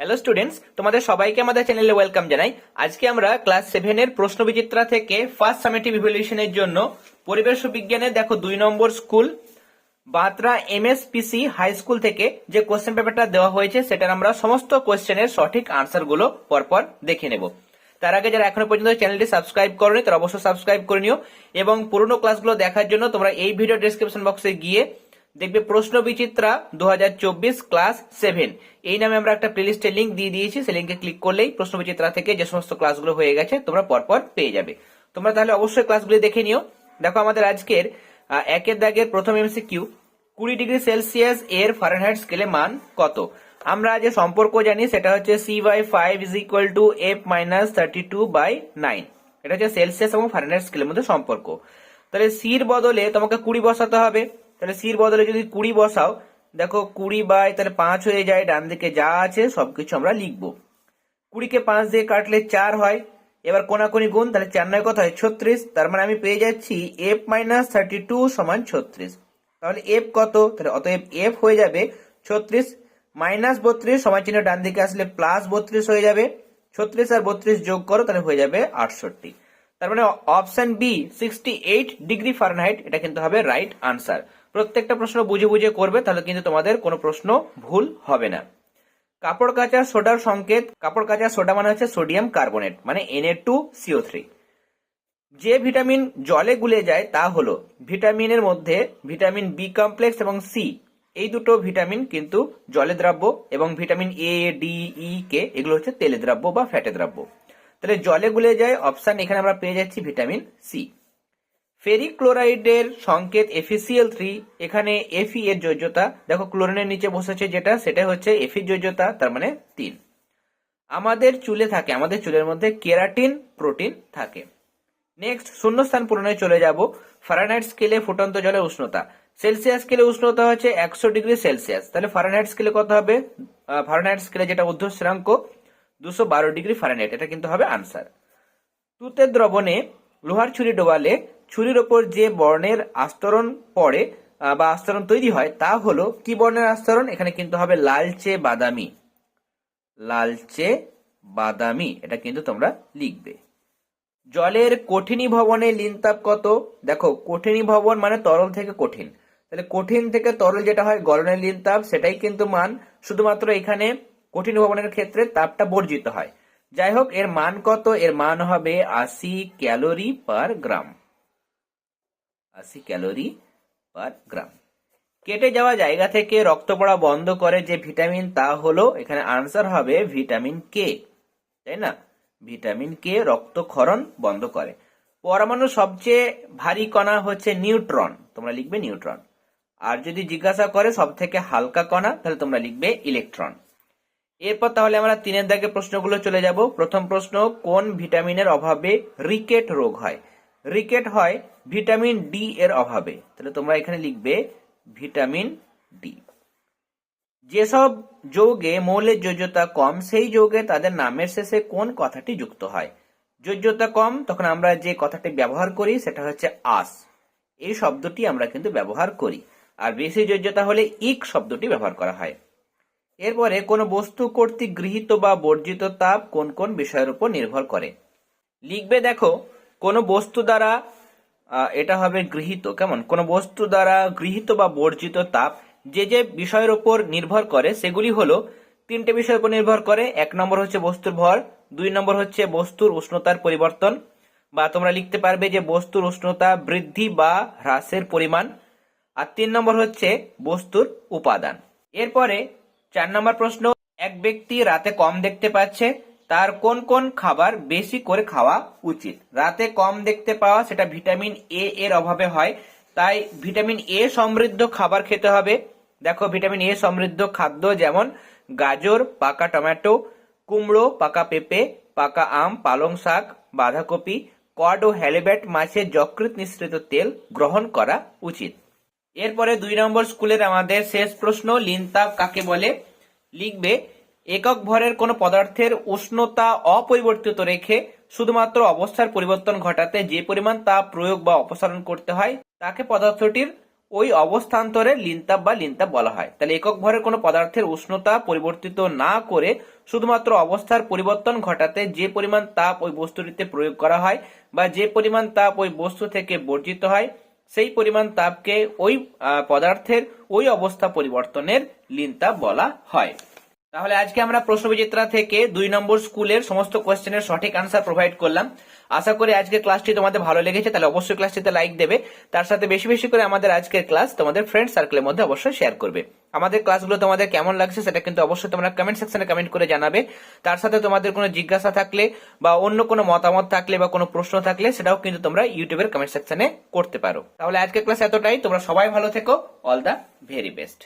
Hello students তোমাদের সবাইকে আমাদের চ্যানেলে ওয়েলকাম জানাই। আজকে আমরা ক্লাস সেভেনের প্রশ্ন বিচিত্রা থেকে ফার্স্ট সামেটিভ ইভ্যালুয়েশনের জন্য পরিবেশ বিজ্ঞানে দেখো, দুই number school Batra MSPC high school থেকে যে কোশ্চেন পেপারটা দেওয়া হয়েছে, সেটার আমরা সমস্ত কোশ্চেনের সঠিক আনসারগুলো পরপর দেখে নেব। তার আগে যারা এখনও পর্যন্ত চ্যানেলটি সাবস্ক্রাইব করনি, তারা অবশ্যই সাবস্ক্রাইব করে নিও। এবং পুরোনো ক্লাসগুলো দেখার জন্য তোমরা এই ভিডিও ডেসক্রিপশন বক্সে গিয়ে দেখবে প্রশ্ন বিচিত্রা দু হাজার চব্বিশ ক্লাস সেভেন। এই নামে আমরা একটা প্লেলিস্টের লিঙ্ক দিয়ে দিয়েছি, সেই লিঙ্কে ক্লিক করলেই প্রশ্ন বিচিত্রা থেকে যে সমস্ত ক্লাসগুলো হয়ে গেছে তোমরা পরপর পেয়ে যাবে। তোমরা তাহলে অবশ্যই ক্লাসগুলি দেখে নিও। দেখো আমাদের আজকের একের দাগের প্রথম এমসি কিউ কুড়ি ডিগ্রি সেলসিয়াস এর ফারেনহাইট স্কেলে মান কত? আমরা যে সম্পর্ক জানি সেটা হচ্ছে C by five is equal to F minus thirty two by nine এটা হচ্ছে সেলসিয়াস এবং ফারেনহাইট স্কেলের মধ্যে সম্পর্ক। তাহলে সির বদলে তোমাকে কুড়ি বসাতে হবে। তাহলে সির বদলে যদি কুড়ি বসাও, দেখো কুড়ি বাই তাহলে পাঁচ হয়ে যায়, ডান দিকে যা আছে সবকিছু আমরা লিখব। কুড়িকে পাঁচ দিয়ে কাটলে চার হয়, এবার কোনাকুনি গুণ, তাহলে চার নয় কত হয়? ছত্রিশ, তার মানে আমি পেয়ে যাচ্ছি এফ মাইনাস থার্টি টু সমান ছত্রিশ। তাহলে এফ কত? তাহলে অতএব এফ হয়ে যাবে ছত্রিশ মাইনাস বত্রিশ, সমান চিহ্ন ডান দিকে আসলে প্লাস বত্রিশ হয়ে যাবে। ছত্রিশ আর বত্রিশ যোগ করো, তাহলে হয়ে যাবে আটষট্টি। তার মানে option B sixty eight degree Fahrenheit এটা কিন্তু হবে রাইট আনসার প্রত্যেকটা প্রশ্ন বুঝে বুঝে করবে, তাহলে কিন্তু তোমাদের কোনো প্রশ্ন ভুল হবে না। কাপড় কাচা সোডার সংকেত, কাপড় কাচা সোডা মানে হচ্ছে সোডিয়াম কার্বনেট মানে এনএ টু সিও থ্রি যে ভিটামিন জলে গুলে যায়, তা হলো ভিটামিনের মধ্যে ভিটামিন বি কমপ্লেক্স এবং সি এই দুটো ভিটামিন কিন্তু জলে দ্রাব্য এবং ভিটামিন এ ডি ই কে এগুলো হচ্ছে তেলে দ্রাব্য বা ফ্যাটে দ্রাব্য। তাহলে জলে গুলে যায় অপশন এখানে আমরা পেয়ে যাচ্ছি ভিটামিন সি ফেরিক ক্লোরাইডের সংকেত এফিসিএল থ্রি এখানে এফি এর যোজ্যতা দেখো ক্লোরিনের নিচে বসেছে যেটা, সেটা হচ্ছে এফি যোজ্যতা তার মানে তিন। আমাদের চুলে থাকে, আমাদের চুলের মধ্যে কেরাটিন, প্রোটিন থাকে। নেক্সট শূন্যস্থান পূরণে চলে যাব। ফারেনহাইট স্কেলে ফুটন্ত জলের উষ্ণতা। সেলসিয়াস স্কেলে উষ্ণতা হচ্ছে একশো ডিগ্রি সেলসিয়াস তাহলে ফারানাইট স্কেলে কত হবে? ফারেনহাইট স্কেলে যেটা ঊর্ধ্বশ্রেণাঙ্ক দুশো বারো ডিগ্রি ফারানাইট এটা কিন্তু হবে আনসার তুতের দ্রবণে লোহার ছুরি ডোবালে ছুরির ওপর যে বর্ণের আস্তরণ পড়ে বা আস্তরণ তৈরি হয়, তা হলো, কি বর্ণের আস্তরণ? এখানে কিন্তু হবে লালচে বাদামি। লালচে বাদামি, এটা কিন্তু তোমরা লিখবে। জলের কঠিনী ভবনে লিনতাপ কত? দেখো, কঠিনী ভবন মানে তরল থেকে কঠিন। তাহলে কঠিন থেকে তরল যেটা হয়, গলনের লিনতাপ, সেটাই কিন্তু মান। শুধুমাত্র এখানে কঠিন ভবনের ক্ষেত্রে তাপটা বর্জিত হয়। যাই হোক, এর মান কত? এর মান হবে আশি ক্যালোরি পার গ্রাম। আশি ক্যালোরি পার গ্রাম। কেটে যাওয়া জায়গা থেকে রক্ত পড়া বন্ধ করে যে ভিটামিন, তা হলো এখানে আনসার হবে ভিটামিন কে, তাই না? ভিটামিন কে রক্তক্ষরণ বন্ধ করে। পরমাণু সবচেয়ে ভারী কণা হচ্ছে নিউট্রন, তোমরা লিখবে নিউট্রন। আর যদি জিজ্ঞাসা করে সব থেকে হালকা কণা, তাহলে তোমরা লিখবে ইলেকট্রন এরপর তাহলে আমরা তিনের দাগে প্রশ্নগুলো চলে যাব। প্রথম প্রশ্ন, কোন ভিটামিনের অভাবে রিকেট রোগ হয়? রিকেট হয় ভিটামিন ডি এর অভাবে। তাহলে তোমরা এখানে লিখবে ভিটামিন ডি। যেসব যৌগে মৌলের যোজ্যতা কম, সেই যৌগে তাদের নামের শেষে কোন কথাটি যুক্ত হয়? যোজ্যতা কম, তখন আমরা যে কথাটি ব্যবহার করি সেটা হচ্ছে আস। এই শব্দটি আমরা কিন্তু ব্যবহার করি। আর বেশি যোজ্যতা হলে ইক শব্দটি ব্যবহার করা হয়। এরপরে কোনো বস্তু কর্তৃক গৃহীত বা বর্জিত তাপ কোন কোন বিষয়ের উপর নির্ভর করে? লিখবে দেখো কোনো বস্তু দ্বারা এটা হবে গৃহীত, কেমন? কোনো বস্তু দ্বারা গৃহীত বা বর্জিত তাপ যে যে বিষয়ের উপর নির্ভর করে, সেগুলি হলো তিনটে বিষয়ের উপর নির্ভর করে। এক নম্বর হচ্ছে বস্তুর ভর, দুই নম্বর হচ্ছে বস্তুর উষ্ণতার পরিবর্তন, বা তোমরা লিখতে পারবে যে বস্তুর উষ্ণতা বৃদ্ধি বা হ্রাসের পরিমাণ। আর তিন নম্বর হচ্ছে বস্তুর উপাদান। এরপরে চার নম্বর প্রশ্ন, এক ব্যক্তি রাতে কম দেখতে পাচ্ছে তার কোন কোন খাবার বেশি করে খাওয়া উচিত? রাতে কম দেখতে পাওয়া, সেটা ভিটামিন এ এর অভাবে হয়। তাই ভিটামিন এ সমৃদ্ধ খাবার খেতে হবে। দেখো, ভিটামিন এ সমৃদ্ধ খাদ্য যেমন গাজর, পাকা টমেটো, কুমড়ো, পাকা পেঁপে, পাকা আম, পালং শাক, বাঁধাকপি, কড ও হ্যালিব্যাট মাছের যকৃত নিঃসৃত তেল গ্রহণ করা উচিত। এরপরে দুই নম্বর স্কুলের আমাদের শেষ প্রশ্ন, লিনতাপ কাকে বলে? লিখবে একক ভরের কোনো পদার্থের উষ্ণতা অপরিবর্তিত রেখে শুধুমাত্র অবস্থার পরিবর্তন ঘটাতে যে পরিমাণ তাপ প্রয়োগ বা অপসারণ করতে হয়, তাকে পদার্থটির ওই অবস্থান্তরে লিনতাপ বা লিনতাপ বলা হয়। তাহলে একক ভরের কোনো পদার্থের উষ্ণতা পরিবর্তিত না করে শুধুমাত্র অবস্থার পরিবর্তন ঘটাতে যে পরিমাণ তাপ ওই বস্তুটিতে প্রয়োগ করা হয় বা যে পরিমাণ তাপ ওই বস্তু থেকে বর্জিত হয়, সেই পরিমাণ তাপকে ওই পদার্থের ওই অবস্থা পরিবর্তনের লিনতাপ বলা হয়। তাহলে আজকে আমরা প্রশ্ন প্রশ্নবিচিত্রা থেকে দুই নম্বর স্কুলের সমস্ত কোয়েশ্চেনের সঠিক আনসার প্রোভাইড করলাম। আশা করি আজকের ক্লাসটি তোমাদের ভালো লেগেছে, তাহলে অবশ্যই ক্লাসটিতে লাইক দেবে। তার সাথে বেশি বেশি করে আমাদের আজকের ক্লাস তোমাদের ফ্রেন্ড সার্কেলের মধ্যে অবশ্যই শেয়ার করবে। আমাদের ক্লাসগুলো তোমাদের কেমন লাগছে সেটা কিন্তু অবশ্যই তোমরা কমেন্ট সেকশনে কমেন্ট করে জানাবে। তার সাথে তোমাদের কোনো জিজ্ঞাসা থাকলে বা অন্য কোনো মতামত থাকলে বা কোনো প্রশ্ন থাকলে সেটাও কিন্তু তোমরা ইউটিউবের কমেন্ট সেকশনে করতে পারো। তাহলে আজকের ক্লাস এতটাই, তোমরা সবাই ভালো থেকো অল দ্য ভেরি বেস্ট